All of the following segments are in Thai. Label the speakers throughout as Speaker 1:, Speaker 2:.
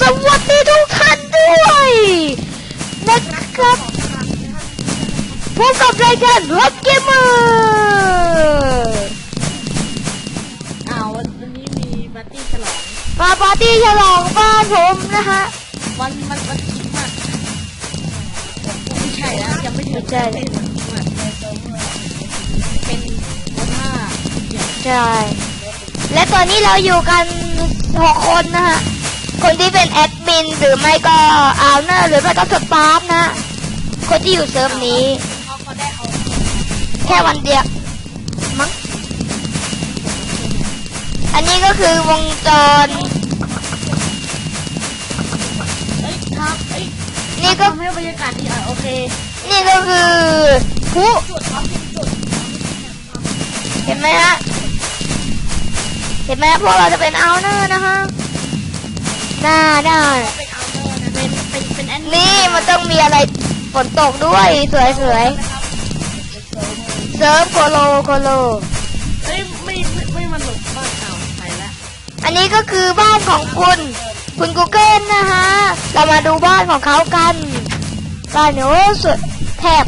Speaker 1: สวัสดีทุกท่านด้วยนะครับพบกับรายการรับเกมเมอร์
Speaker 2: อ้าววันนี้มีปาร์ตี้ฉลอง
Speaker 1: มาปาร์ตี้ฉลองบ้านผมนะฮะ
Speaker 2: วันมันวันคริสต์มาสไม่ใช่แล้วยังไม่ถึง
Speaker 1: ไม่ใช่
Speaker 2: เป็นวันคริสต์มาสเป็นวันห้าเนี่ย
Speaker 1: ใช่และตอนนี้เราอยู่กันหกคนนะฮะ คนที่เป็นแอดมินหรือไม่ก็อาร์เนอร์หรือไม่ก็สตาฟนะ คนที่อยู่เซิร์ฟนี้
Speaker 2: เขาก็ได้เอา
Speaker 1: แค่วันเดียวมั้งอันนี้ก็คือวงจร
Speaker 2: เอ้ยครับเอ้ย
Speaker 1: นี่ก็
Speaker 2: ทำให้บรรยากาศดีอะโอเค
Speaker 1: นี่ก็คือผู้
Speaker 2: จุดครับจุด
Speaker 1: เห็นไหมฮะ เห็นไหมพวกเราจะเป็นเอาเนอร์นะฮะ หน้าหน้า
Speaker 2: เป็นเอาเนอร์นะเป็นเป็นเป็นแอน
Speaker 1: นี่มันต้องมีอะไรฝนตกด้วยสวยสวยๆเซิร์ฟโคโลโคโล
Speaker 2: เอ้ยไม่ไม่ไม่มันหลบบ้านเอาไปละ
Speaker 1: อันนี้ก็คือบ้านของคุณ คุณ Google นะฮะ เรามาดูบ้านของเขากันบ้านเนี่ยโอ้สวยแทบ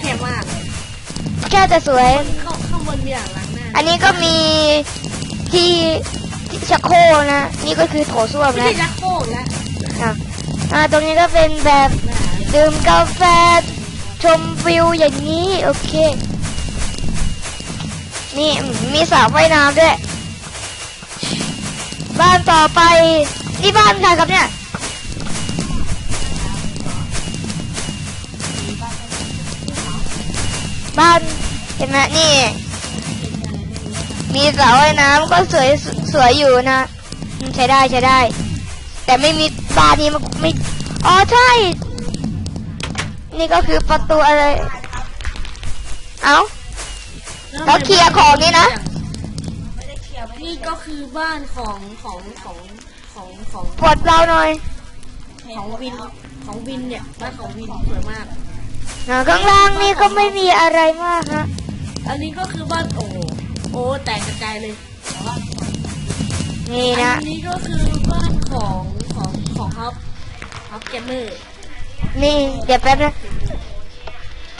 Speaker 2: แค่มาก
Speaker 1: แค่จะสวย
Speaker 2: เข้าข้างบนมีอ่างล้างหน้า
Speaker 1: อันนี้ก็มีที่ที่ ชักโครกนะ นี่ก็คือโถส้วม
Speaker 2: ไม่
Speaker 1: นะ
Speaker 2: ใช่ยักษ์โค้งแล้ว
Speaker 1: อะอ่าตรงนี้ก็เป็นแบบ
Speaker 2: หน้า
Speaker 1: ดื่มกาแฟ ชมวิวอย่างนี้ โอเค นี่อืมมีสระว่ายน้ำด้วย บ้านต่อไป นี่บ้านใครครับเนี่ย บ้าน เห็นไหมนี่ มีสระว่ายน้ำก็สวยสวยอยู่นะอืมใช้ได้ใช้ได้ แต่ไม่มีบ้านนี้มันไม่อ๋อใช่ นี่ก็คือประตูอะไร เอ้าแล้วเคลียร์ของนี่นะ
Speaker 2: นี่ก็คือบ้านของของของของของ
Speaker 1: ปลดเราหน่อย
Speaker 2: ของวินของวินเนี่ยบ้านของวินสวยมาก
Speaker 1: นะข้างล่างนี่ก็ไม่มีอะไรมากฮะ
Speaker 2: อันนี้ก็คือบ้านโอ้โอ้แตกกระจายเลย
Speaker 1: นี่นะ
Speaker 2: อันนี้ก็คือบ้านของของของฮับฮับเกมเมอร์
Speaker 1: นี่เดี๋ยวแป๊บนะ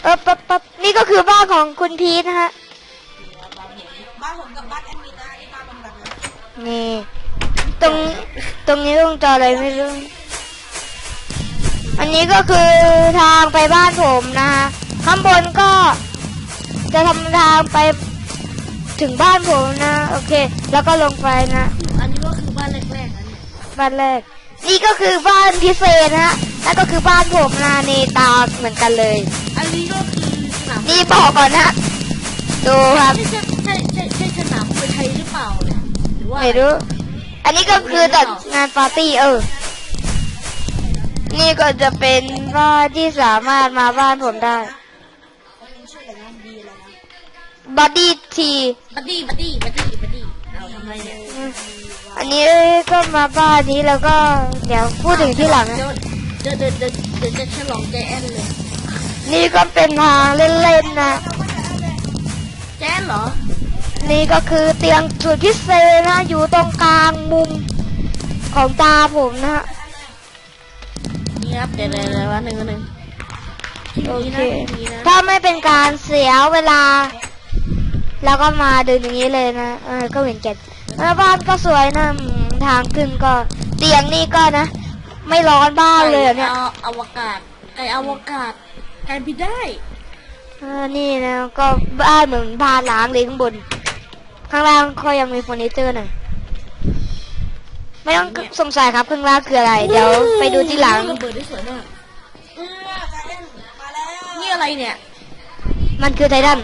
Speaker 1: เออปั๊บปั๊บนี่ก็คือบ้านของคุณพีทนะฮะ
Speaker 2: บ้านผมกับบ้านแอดมินนะที่บ้านมันแบบนั้น
Speaker 1: นี่ ตรงตรงนี้ตรงจออะไรไม่รู้ อันนี้ก็คือทางไปบ้านผมนะฮะข้างบนก็จะทำทางไป ถึงบ้านผมนะ โอเค แล้วก็ลงไปนะ
Speaker 2: อันนี้ก็คือบ้านแรกๆนะเนี่ย
Speaker 1: บ้านแรก นี่ก็คือบ้านพิเศษนะฮะนั่นก็คือบ้านผมนะนี่ตาเหมือนกันเลย
Speaker 2: อันนี้ก็คือสนาม
Speaker 1: นี่บอกก่อนนะ ดูครับ
Speaker 2: ใช่ใช่ใช่ใช่ใช่สนามมวยไทยหรือเปล่าเนี่ยหรือว่า
Speaker 1: ไม่รู้ อันนี้ก็คือจัดงานปาร์ตี้เออ นี่ก็จะเป็นบ้านที่สามารถมาบ้านผมได้ บัดดี้ที
Speaker 2: บัดดี้บัดดี้บัดดี้บัดดี้เอาทำอะไรเนี่ย
Speaker 1: อันนี้ก็มาบ้านนี้แล้วก็เดี๋ยวพูดถึงที่หลังนะ
Speaker 2: เดี๋ยวเดี๋ยวเดี๋ยวเดี๋ยวเดี๋ยวจะฉลองใจแอนเลย
Speaker 1: นี่ก็เป็นทางเล่นๆนะ
Speaker 2: แจ้นเหรอ
Speaker 1: นี่ก็คือเตียงสุดพิเศษนะอยู่ตรงกลางมุมของตาผมนะฮะ
Speaker 2: นี่ครับเดี๋ยวเดี๋ยวเดี๋ยววันหนึ่งวันหนึ่ง
Speaker 1: โอเค
Speaker 2: ทีนี้นะ
Speaker 1: ถ้าไม่เป็นการเสียเวลา แล้วก็มาเดินอย่างนี้เลยนะเออก็เห็นแก่แล้วบ้านก็สวยนะอืมทางขึ้นก็ เตียงนี่ก็นะ ไม่ร้อนบ้างเลยอะเนี่ย
Speaker 2: ไก่อวกาศไก่อวกาศไก่บินได้
Speaker 1: เออนี่นะก็บ้านเหมือนพานล้างเลยข้างบน ข้างล่างก็ยังมีเฟอร์นิเจอร์หน่อยไม่ต้องสงสัยครับข้างล่างคืออะไร เดี๋ยวไปดูที่หลัง
Speaker 2: ระเบิดได้สวยมากนี่อะไรเนี่ย
Speaker 1: มันคือไททัน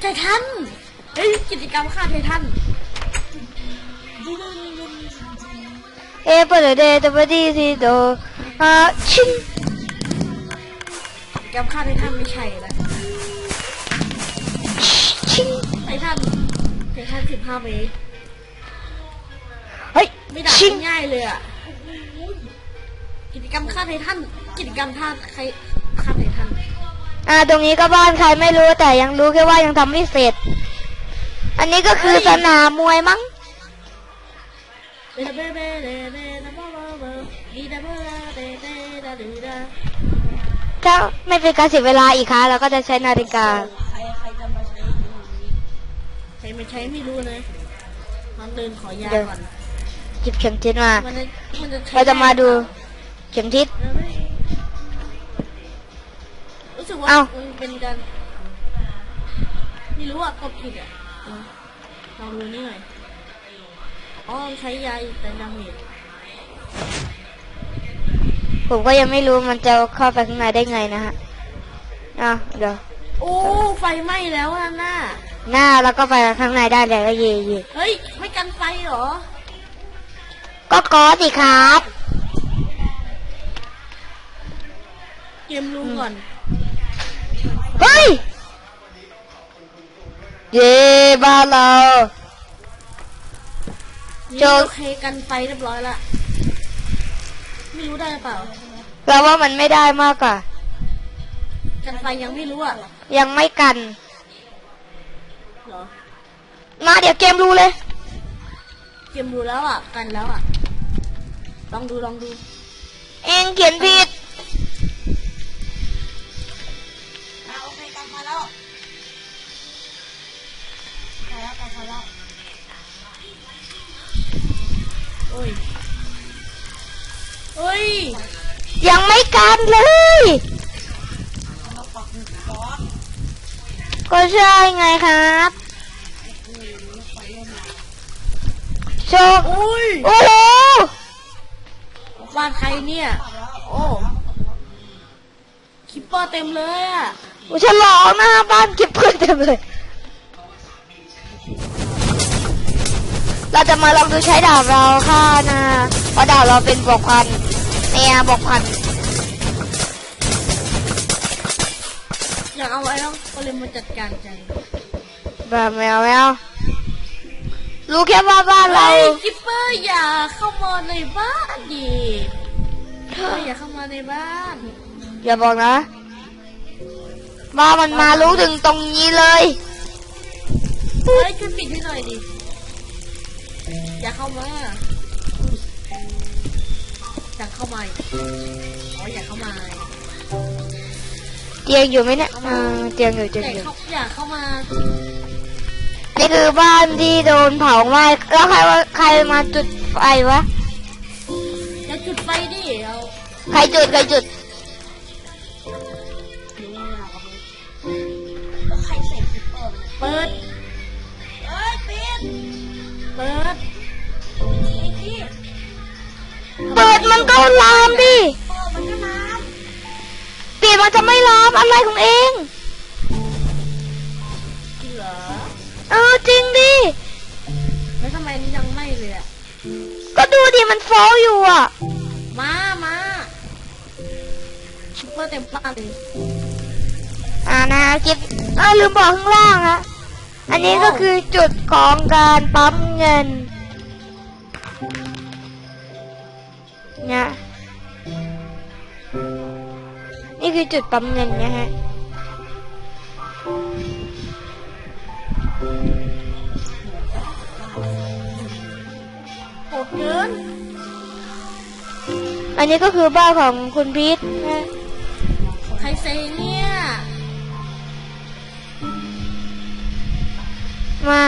Speaker 2: ไททันเฮ้ยกิจกรรมฆ่าไททัน
Speaker 1: เอเปอร์เดย์ตัวดีทีโดอ่าชิง
Speaker 2: กิจกรรมฆ่าไททันไม่ใช่แล้ว
Speaker 1: ชิง
Speaker 2: ไททันไททันสิบห้าเมตร
Speaker 1: เฮ้ย
Speaker 2: ไม่ด่า
Speaker 1: ชิง
Speaker 2: ง่ายๆเลยอะกิจกรรมฆ่าไททันกิจกรรมฆ่าใครฆ่าไททัน
Speaker 1: อ่า ตรงนี้ก็บ้านใครไม่รู้แต่ยังรู้แค่ว่ายังทำไม่เสร็จ อันนี้ก็คือสนามมวยมั้ง
Speaker 2: เบเบเบเดเดดาบาบาบาดีดาบาเดเดดาดูดา
Speaker 1: ถ้าไม่เป็นการเสียเวลาอีกครั้งเราก็จะใช้นาฬิกา
Speaker 3: ใครใครจะมาใช้ตรงนี้
Speaker 2: ใช้ไม่ใช้ไม่รู้นะมันเดินขอยา
Speaker 1: เดี๋ยว
Speaker 2: ก่อน
Speaker 1: หยิบเข็มทิศมา
Speaker 2: มันจะมันจะใช้
Speaker 1: เราจะมาดูเข็มทิศ
Speaker 2: ได้ไหมรู้ สึกว่า
Speaker 1: เอ้า
Speaker 2: มันเป็นการไม่รู้อะกดผิดอะลองดูนี่หน่อยอ๋อใช้ยาแต่ดาเมจ
Speaker 1: ผมก็ยังไม่รู้มันจะเข้าไปข้างในได้ไงนะฮะอะเดี๋ยว
Speaker 2: โอ้ไฟไหม้แล้วอะหน้า
Speaker 1: หน้าแล้วก็ไปข้างในได้แล้วก็เย่เย่
Speaker 2: เฮ้ย ไม่กันไฟเหรอ
Speaker 1: ก็กอสิครับ
Speaker 2: เกมลุงก่อน
Speaker 1: เฮ้ย เย่บ้านเรา
Speaker 2: นี่
Speaker 1: โจ
Speaker 2: โอเคกันไฟเรียบร้อยละ ไม่รู้ได้หรือเปล่า
Speaker 1: เราว่ามันไม่ได้มากกว่า
Speaker 2: กันไฟยังไม่รู้อะ
Speaker 1: ยังไม่กัน
Speaker 2: เหรอ
Speaker 1: มาเดี๋ยวเกมรู้เลย
Speaker 2: เกมรู้แล้วอะ กันแล้วอะ ลองดูลองดู
Speaker 1: เองเขียนผิด
Speaker 3: กัน
Speaker 2: เล
Speaker 1: ย
Speaker 3: มาปักหมุดบอส
Speaker 1: ก็ใช่ไงครับโชค
Speaker 2: โอ้ย
Speaker 1: โอ้โห
Speaker 2: บ้านใครเนี่ย โอ้คิปเปอร์เต็มเลยอะ
Speaker 1: ฉลองหน้าบ้านเก็บเพื่อนเต็มเลย เราจะมาลองดูใช้ดาบเราค่ะนะเพราะดาบเราเป็นบวกพันเนี่ยบวกพัน
Speaker 2: อยากเอาไว้แล้วก็เลยมาจัดการกัน
Speaker 1: แบบแมวแมวรู้แค่ว่าบ้านเรา
Speaker 2: เฮ้ยคิปเปอร์อย่าเข้ามาในบ้านดิคิปเปอร์อย่าเข้ามาในบ้าน
Speaker 1: อย่าบอกนะว่ามันมารู้ถึงตรงนี้เลย
Speaker 2: เฮ้ยช่วยปิดให้หน่อยดิอย่าเข้ามาอย่าเข้ามาอีกอ๋ออย่าเข้ามา
Speaker 1: เตียงอยู่ไหมเนี่ยอ่าเตียงอยู่เตียง
Speaker 2: แต่
Speaker 1: อยู่
Speaker 2: เขาอย่าเข้ามา
Speaker 1: นี่คือบ้านที่โดนเผาไหม้แล้วใครว่าใครมาจุดไฟวะ
Speaker 2: อย่าจุดไฟดิเรา
Speaker 1: ใครจุดใครจุด
Speaker 3: แล้วใครใส่คิปเปอร์ไปเนี่ย
Speaker 2: เปิด
Speaker 3: เอ้ยปิด
Speaker 2: เปิด
Speaker 3: ไอ้ที่
Speaker 1: เปิดมันก็ล จะไม่ลามอะไรของเอง
Speaker 2: จริงเหรอ
Speaker 1: เออจริงดิ
Speaker 2: แล้วทำไมอันนี้ยังไม่เลยอะ
Speaker 1: ก็ดูดิมันฟ้องอยู่อะ
Speaker 2: มามาชิปเปอร์เต็มบ้านเลย
Speaker 1: อ่านะกิฟเออลืมบอกข้างล่างอะอันนี้ก็คือจุดของการปั๊มเงินเนี่ย นี่คือจุดปั๊มเงินนะฮะ
Speaker 2: โหดเกิน
Speaker 1: อันนี้ก็คือบ้านของคุณพีทนะ
Speaker 2: ใครเซเนี่ย
Speaker 1: มา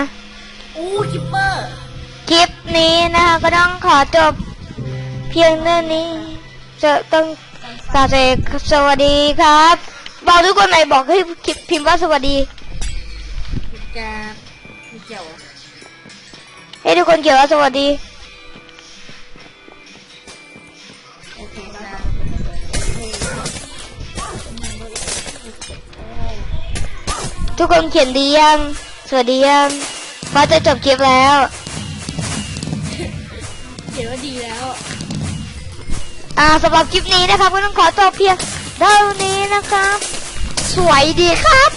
Speaker 2: อู้ชิปเปอร์
Speaker 1: คลิปนี้นะคะก็ต้องขอจบเพียงเท่านี้จะต้อง กล่าวสวัสดีครับบอกทุกคนไหนอยบอกให้คลิปพิมพ์ว่าสวัสดี
Speaker 2: มีแกมีเกี่ยว
Speaker 1: ให้ทุกคนเขียนว่าสวัสดี
Speaker 2: โอเคนะ
Speaker 1: ทุกคนเขียนดียัง สวัสดียังฟ้าจะจบคลิป
Speaker 2: แล้ว
Speaker 1: อ่าสำหรับคลิปนี้นะครับก็ต้องขอจบเพียงเท่านี้นะครับ สวยดีครับ